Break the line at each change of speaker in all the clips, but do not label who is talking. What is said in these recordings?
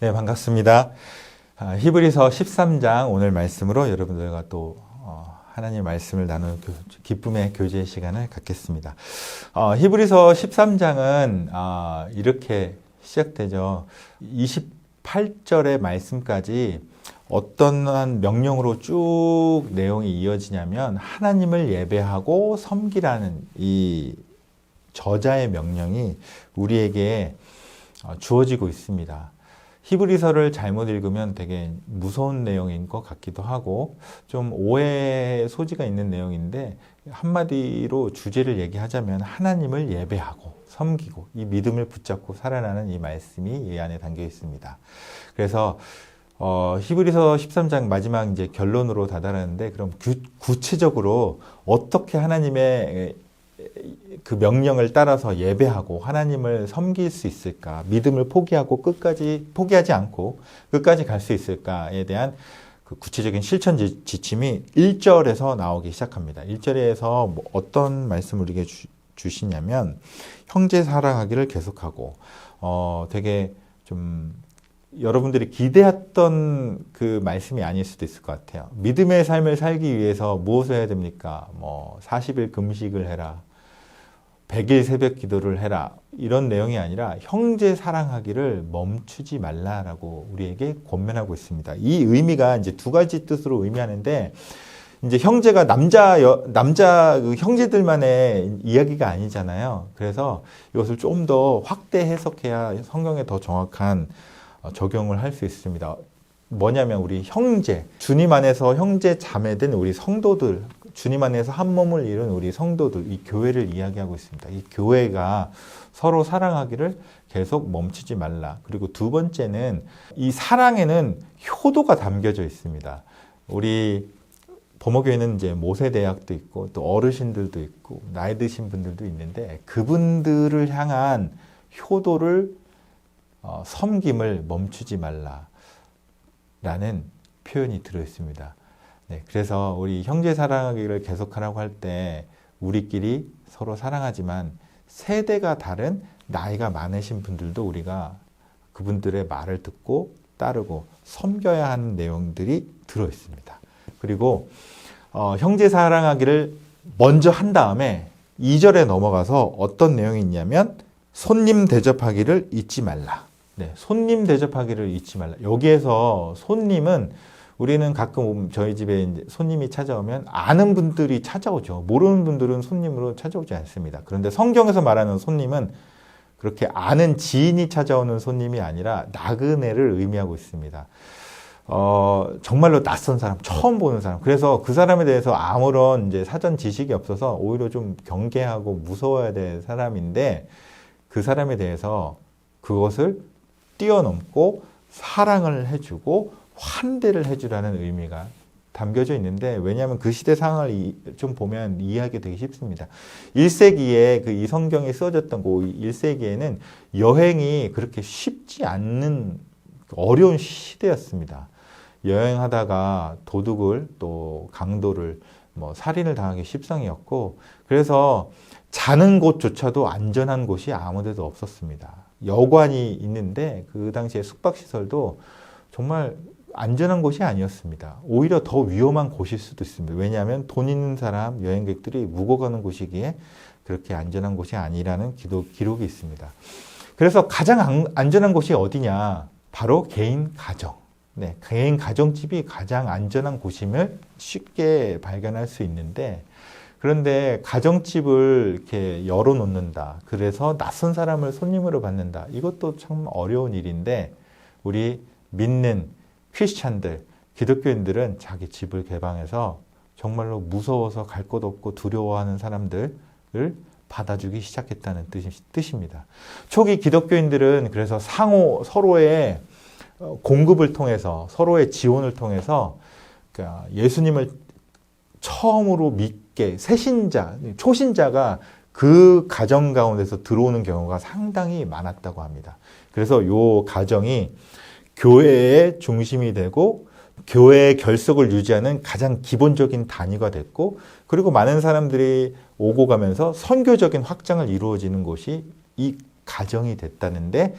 네, 반갑습니다. 아, 히브리서 13장 오늘 말씀으로 여러분들과 또 어, 하나님 말씀을 나누는 교- 기쁨의 교제 시간을 갖겠습니다. 어, 히브리서 13장은 아, 이렇게 시작되죠. 28절의 말씀까지 어떤 한 명령으로 쭉 내용이 이어지냐면 하나님을 예배하고 섬기라는 이 저자의 명령이 우리에게 어, 주어지고 있습니다. 히브리서를 잘못 읽으면 되게 무서운 내용인 것 같기도 하고 좀 오해의 소지가 있는 내용인데 한마디로 주제를 얘기하자면 하나님을 예배하고 섬기고 이 믿음을 붙잡고 살아나는 이 말씀이 이 안에 담겨 있습니다. 그래서 어, 히브리서 13장 마지막 이제 결론으로 다다르는데 그럼 구, 구체적으로 어떻게 하나님의 그 명령을 따라서 예배하고 하나님을 섬길 수 있을까? 믿음을 포기하고 끝까지 포기하지 않고 끝까지 갈 수 있을까에 대한 그 구체적인 실천 지- 지침이 1절에서 나오기 시작합니다. 1절에서 뭐 어떤 말씀을 우리에게 주, 주시냐면 형제 사랑하기를 계속하고 어 되게 좀 여러분들이 기대했던 그 말씀이 아닐 수도 있을 것 같아요. 믿음의 삶을 살기 위해서 무엇을 해야 됩니까? 뭐 40일 금식을 해라. 100일 새벽 기도를 해라. 이런 내용이 아니라 형제 사랑하기를 멈추지 말라라고 우리에게 권면하고 있습니다. 이 의미가 이제 두 가지 뜻으로 의미하는데 이제 형제가 남자 여, 남자 그 형제들만의 이야기가 아니잖아요. 그래서 이것을 좀 더 확대 해석해야 성경에 더 정확한 어, 적용을 할 수 있습니다. 뭐냐면 우리 형제, 주님 안에서 형제 자매된 우리 성도들, 주님 안에서 한 몸을 이룬 우리 성도들, 이 교회를 이야기하고 있습니다. 이 교회가 서로 사랑하기를 계속 멈추지 말라. 그리고 두 번째는 이 사랑에는 효도가 담겨져 있습니다. 우리 범어교회는 이제 모세대학도 있고 또 어르신들도 있고 나이 드신 분들도 있는데 그분들을 향한 효도를 어, 섬김을 멈추지 말라 라는 표현이 들어 있습니다. 네, 그래서 우리 형제 사랑하기를 계속하라고 할 때 우리끼리 서로 사랑하지만 세대가 다른 나이가 많으신 분들도 우리가 그분들의 말을 듣고 따르고 섬겨야 하는 내용들이 들어 있습니다. 그리고 어, 형제 사랑하기를 먼저 한 다음에 2절에 넘어가서 어떤 내용이 있냐면 손님 대접하기를 잊지 말라. 네, 손님 대접하기를 잊지 말라. 여기에서 손님은 우리는 가끔 저희 집에 손님이 찾아오면 아는 분들이 찾아오죠. 모르는 분들은 손님으로 찾아오지 않습니다. 그런데 성경에서 말하는 손님은 그렇게 아는 지인이 찾아오는 손님이 아니라 나그네를 의미하고 있습니다. 어, 정말로 낯선 사람, 처음 보는 사람. 그래서 그 사람에 대해서 아무런 이제 사전 지식이 없어서 오히려 좀 경계하고 무서워야 될 사람인데 그 사람에 대해서 그것을 뛰어넘고 사랑을 해주고 환대를 해주라는 의미가 담겨져 있는데 왜냐하면 그 시대 상황을 이- 좀 보면 이해하기 되게 쉽습니다. 1세기에 그 이 성경이 써졌던 그 1세기에는 여행이 그렇게 쉽지 않는 어려운 시대였습니다. 여행하다가 도둑을 또 강도를 뭐 살인을 당하기 십상이었고 그래서 자는 곳조차도 안전한 곳이 아무데도 없었습니다. 여관이 있는데 그 당시에 숙박시설도 정말 안전한 곳이 아니었습니다. 오히려 더 위험한 곳일 수도 있습니다. 왜냐하면 돈 있는 사람, 여행객들이 묵어가는 곳이기에 그렇게 안전한 곳이 아니라는 기도, 기록이 있습니다. 그래서 가장 안, 안전한 곳이 어디냐? 바로 개인 가정. 네, 개인 가정집이 가장 안전한 곳임을 쉽게 발견할 수 있는데, 그런데 가정집을 이렇게 열어놓는다. 그래서 낯선 사람을 손님으로 받는다. 이것도 참 어려운 일인데, 우리 믿는 크리스찬들, 기독교인들은 자기 집을 개방해서 정말로 무서워서 갈 곳 없고 두려워하는 사람들을 받아주기 시작했다는 뜻입니다. 초기 기독교인들은 그래서 상호 서로의 어, 공급을 통해서 서로의 지원을 통해서 그러니까 예수님을 처음으로 믿게 새신자, 초신자가 그 가정 가운데서 들어오는 경우가 상당히 많았다고 합니다. 그래서 요 가정이 교회의 중심이 되고 교회의 결속을 유지하는 가장 기본적인 단위가 됐고 그리고 많은 사람들이 오고 가면서 선교적인 확장을 이루어지는 곳이 이 가정이 됐다는데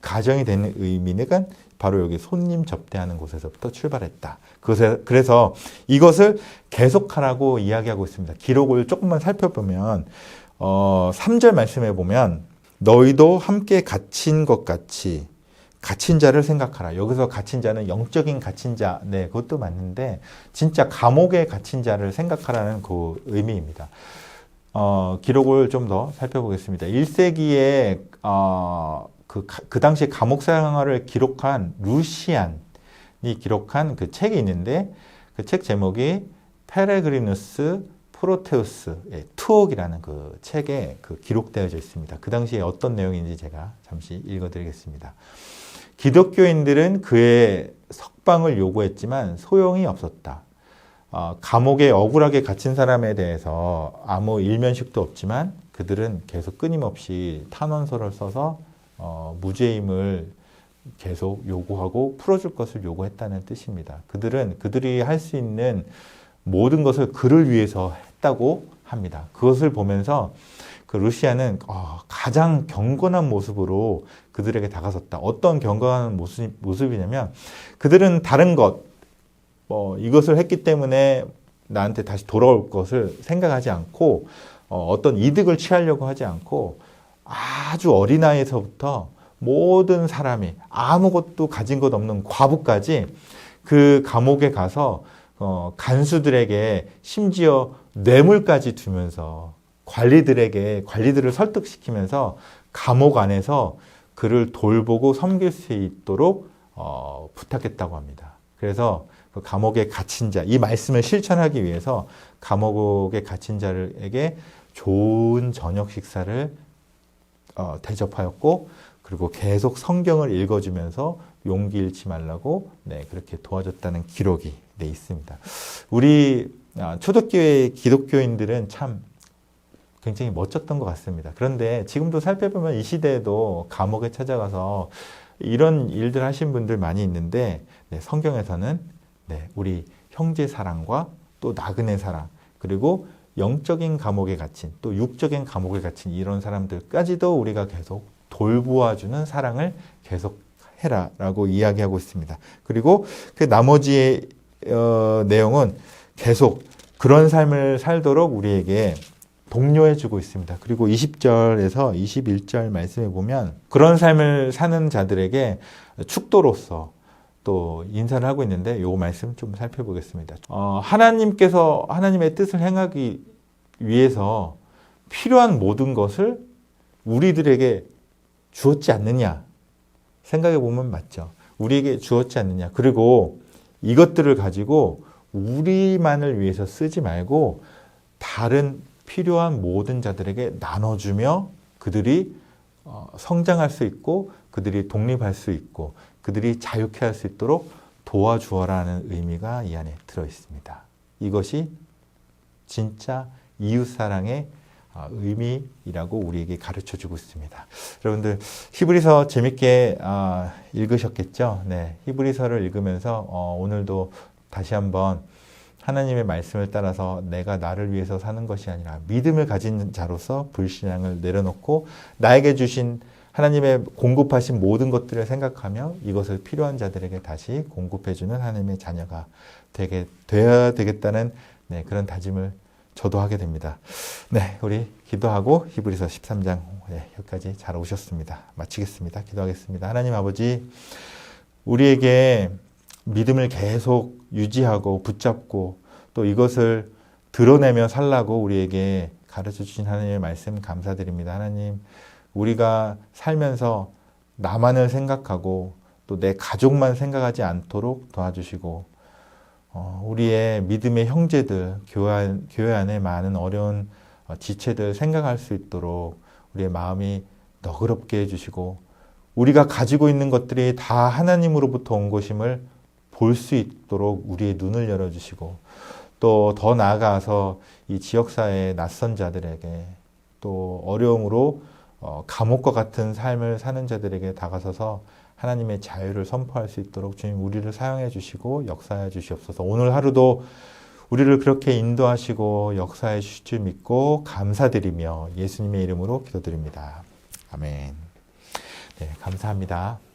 가정이 되는 의미는 바로 여기 손님 접대하는 곳에서부터 출발했다. 그래서 이것을 계속하라고 이야기하고 있습니다. 기록을 조금만 살펴보면 어, 3절 말씀해 보면 너희도 함께 갇힌 것 같이 갇힌 자를 생각하라. 여기서 갇힌 자는 영적인 갇힌 자, 네, 그것도 맞는데, 진짜 감옥에 갇힌 자를 생각하라는 그 의미입니다. 어, 기록을 좀 더 살펴보겠습니다. 1세기에, 어, 그, 그 당시 감옥 생활을 기록한 루시안이 기록한 그 책이 있는데, 그 책 제목이 페레그리누스 프로테우스 의 투옥이라는 그 책에 그 기록되어져 있습니다. 그 당시에 어떤 내용인지 제가 잠시 읽어드리겠습니다. 기독교인들은 그의 석방을 요구했지만 소용이 없었다. 어, 감옥에 억울하게 갇힌 사람에 대해서 아무 일면식도 없지만 그들은 계속 끊임없이 탄원서를 써서 어, 무죄임을 계속 요구하고 풀어줄 것을 요구했다는 뜻입니다. 그들은 그들이 할 수 있는 모든 것을 그를 위해서 했다고 합니다. 그것을 보면서 그 루시아는 어, 가장 경건한 모습으로 그들에게 다가섰다. 어떤 경건한 모습, 모습이냐면 그들은 다른 것, 뭐 이것을 했기 때문에 나한테 다시 돌아올 것을 생각하지 않고 어, 어떤 이득을 취하려고 하지 않고 아주 어린 나이에서부터 모든 사람이 아무것도 가진 것 없는 과부까지 그 감옥에 가서 어, 간수들에게 심지어 뇌물까지 두면서 관리들에게 관리들을 설득시키면서 감옥 안에서 그를 돌보고 섬길 수 있도록 어, 부탁했다고 합니다. 그래서 그 감옥에 갇힌 자, 이 말씀을 실천하기 위해서 감옥에 갇힌 자에게 좋은 저녁 식사를 어, 대접하였고, 그리고 계속 성경을 읽어주면서 용기 잃지 말라고 네, 그렇게 도와줬다는 기록이 네, 있습니다. 우리 아, 초대교회 기독교인들은 참 굉장히 멋졌던 것 같습니다. 그런데 지금도 살펴보면 이 시대에도 감옥에 찾아가서 이런 일들 하신 분들 많이 있는데 네, 성경에서는 네, 우리 형제 사랑과 또 나그네 사랑 그리고 영적인 감옥에 갇힌 또 육적인 감옥에 갇힌 이런 사람들까지도 우리가 계속 돌보아주는 사랑을 계속 해라 라고 이야기하고 있습니다. 그리고 그 나머지의 어, 내용은 계속 그런 삶을 살도록 우리에게 독려해 주고 있습니다. 그리고 20절에서 21절 말씀에 보면 그런 삶을 사는 자들에게 축도로서 또 인사를 하고 있는데 요 말씀 좀 살펴보겠습니다. 어, 하나님께서 하나님의 뜻을 행하기 위해서 필요한 모든 것을 우리들에게 주었지 않느냐 생각해 보면 맞죠. 우리에게 주었지 않느냐. 그리고 이것들을 가지고 우리만을 위해서 쓰지 말고 다른 필요한 모든 자들에게 나눠주며 그들이 어, 성장할 수 있고 그들이 독립할 수 있고 그들이 자유케 할 수 있도록 도와주어라는 의미가 이 안에 들어 있습니다. 이것이 진짜 이웃사랑의 어, 의미라고 우리에게 가르쳐 주고 있습니다. 여러분들 히브리서 재밌게 어, 읽으셨겠죠? 네, 히브리서를 읽으면서 오늘도 다시 한번 하나님의 말씀을 따라서 내가 나를 위해서 사는 것이 아니라 믿음을 가진 자로서 불신앙을 내려놓고 나에게 주신 하나님의 공급하신 모든 것들을 생각하며 이것을 필요한 자들에게 다시 공급해주는 하나님의 자녀가 되게 되어야 되겠다는 네, 그런 다짐을 저도 하게 됩니다. 네, 우리 기도하고 히브리서 13장 네, 여기까지 잘 오셨습니다. 마치겠습니다. 기도하겠습니다. 하나님 아버지, 우리에게 믿음을 계속 유지하고 붙잡고 또 이것을 드러내며 살라고 우리에게 가르쳐 주신 하나님의 말씀 감사드립니다. 하나님, 우리가 살면서 나만을 생각하고 또 내 가족만 생각하지 않도록 도와주시고, 어, 우리의 믿음의 형제들, 교회, 교회 안에 많은 어려운 어, 지체들 생각할 수 있도록 우리의 마음이 너그럽게 해주시고, 우리가 가지고 있는 것들이 다 하나님으로부터 온 것임을 볼 수 있도록 우리의 눈을 열어주시고 또 더 나아가서 이 지역사회의 낯선 자들에게 또 어려움으로 어, 감옥과 같은 삶을 사는 자들에게 다가서서 하나님의 자유를 선포할 수 있도록 주님 우리를 사용해 주시고 역사해 주시옵소서. 오늘 하루도 우리를 그렇게 인도하시고 역사해 주실 줄 믿고 감사드리며 예수님의 이름으로 기도드립니다. 아멘. 네, 감사합니다.